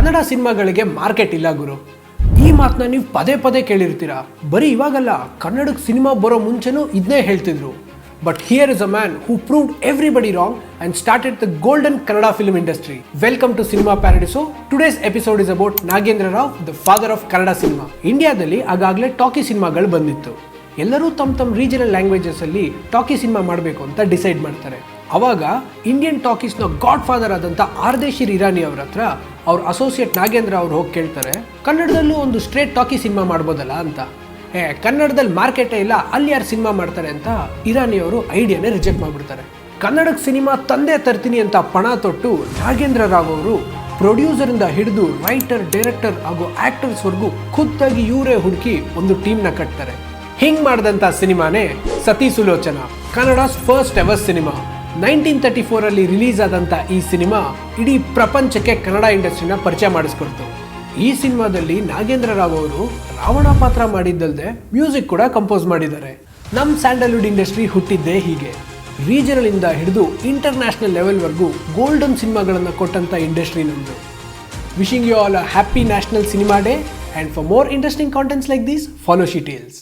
ಕನ್ನಡ ಸಿನಿಮಾಗಳಿಗೆ ಮಾರ್ಕೆಟ್ ಇಲ್ಲ ಗುರು. ಈ ಮಾತನ್ನ ನೀವು ಪದೇ ಪದೇ ಕೇಳಿರ್ತೀರ. ಬರೀ ಇವಾಗಲ್ಲ ಕನ್ನಡಕ್ಕೆ ಸಿನಿಮಾ ಬರೋ ಮುಂಚೆನೂ ಇದನ್ನೇ ಹೇಳ್ತಿದ್ರು. But here is a man who proved everybody wrong and started the golden Kannada film industry welcome to Cinema Paradiso today's episode is about Nagendra Rao the father of Kannada cinema ಇಂಡಿಯಾದಲ್ಲಿ ಆಗಾಗಲೇ talkie ಸಿನಿಮಾಗಳು ಬಂದಿತ್ತು. ಎಲ್ಲರೂ ತಮ್ಮ ತಮ್ಮ regional languages ಅಲ್ಲಿ talkie cinema ಮಾಡಬೇಕು ಅಂತ ಡಿಸೈಡ್ ಮಾಡ್ತಾರೆ. ಅವಾಗ ಇಂಡಿಯನ್ ಟಾಕೀಸ್ನ ಗಾಡ್ ಫಾದರ್ ಆದಂಥ ಆರ್ದೇಶಿರ್ ಇರಾನಿ ಅವ್ರ ಹತ್ರ ಅವ್ರ ಅಸೋಸಿಯೇಟ್ ನಾಗೇಂದ್ರ ಅವ್ರು ಹೋಗಿ ಕೇಳ್ತಾರೆ, ಕನ್ನಡದಲ್ಲೂ ಒಂದು ಸ್ಟ್ರೇಟ್ ಟಾಕಿ ಸಿನಿಮಾ ಮಾಡ್ಬೋದಲ್ಲ? ಅಂತ. ಏ ಕನ್ನಡದಲ್ಲಿ ಮಾರ್ಕೆಟೇ ಇಲ್ಲ, ಅಲ್ಲಿ ಯಾರು ಸಿನಿಮಾ ಮಾಡ್ತಾರೆ? ಅಂತ ಇರಾನಿ ಅವರು ಐಡಿಯಾನೇ ರಿಜೆಕ್ಟ್ ಮಾಡಿಬಿಡ್ತಾರೆ. ಕನ್ನಡಕ್ಕೆ ಸಿನಿಮಾ ತಂದೆ ತರ್ತೀನಿ ಅಂತ ಪಣ ತೊಟ್ಟು ನಾಗೇಂದ್ರ ರಾವ್ ಅವರು ಪ್ರೊಡ್ಯೂಸರಿಂದ ಹಿಡಿದು ರೈಟರ್ ಡೈರೆಕ್ಟರ್ ಹಾಗೂ ಆಕ್ಟರ್ಸ್ವರೆಗೂ ಖುದ್ದಾಗಿ ಇವರೇ ಹುಡುಕಿ ಒಂದು ಟೀಮ್ನ ಕಟ್ತಾರೆ. ಹಿಂಗ್ ಮಾಡಿದಂಥ ಸಿನಿಮಾನೇ Sati Sulochana Kannada's first ever cinema nineteen thirty ಫೋರಲ್ಲಿ release ಆದಂಥ ಈ ಸಿನಿಮಾ ಇಡೀ ಪ್ರಪಂಚಕ್ಕೆ ಕನ್ನಡ ಇಂಡಸ್ಟ್ರಿನ ಪರಿಚಯ ಮಾಡಿಸ್ಕೊಡ್ತು. ಈ ಸಿನಿಮಾದಲ್ಲಿ ನಾಗೇಂದ್ರ ರಾವ್ ಅವರು ರಾವಣ ಪಾತ್ರ ಮಾಡಿದ್ದಲ್ಲದೆ ಮ್ಯೂಸಿಕ್ ಕೂಡ ಕಂಪೋಸ್ ಮಾಡಿದ್ದಾರೆ. ನಮ್ಮ ಸ್ಯಾಂಡಲ್ವುಡ್ ಇಂಡಸ್ಟ್ರಿ ಹುಟ್ಟಿದ್ದೇ ಹೀಗೆ. ರೀಜನಲಿಂದ ಹಿಡಿದು ಇಂಟರ್ನ್ಯಾಷನಲ್ ಲೆವೆಲ್ವರೆಗೂ ಗೋಲ್ಡನ್ ಸಿನಿಮಾಗಳನ್ನು ಕೊಟ್ಟಂಥ ಇಂಡಸ್ಟ್ರಿ ನಮ್ಮದು wishing you all a happy national cinema day and for more interesting contents like these follow she tales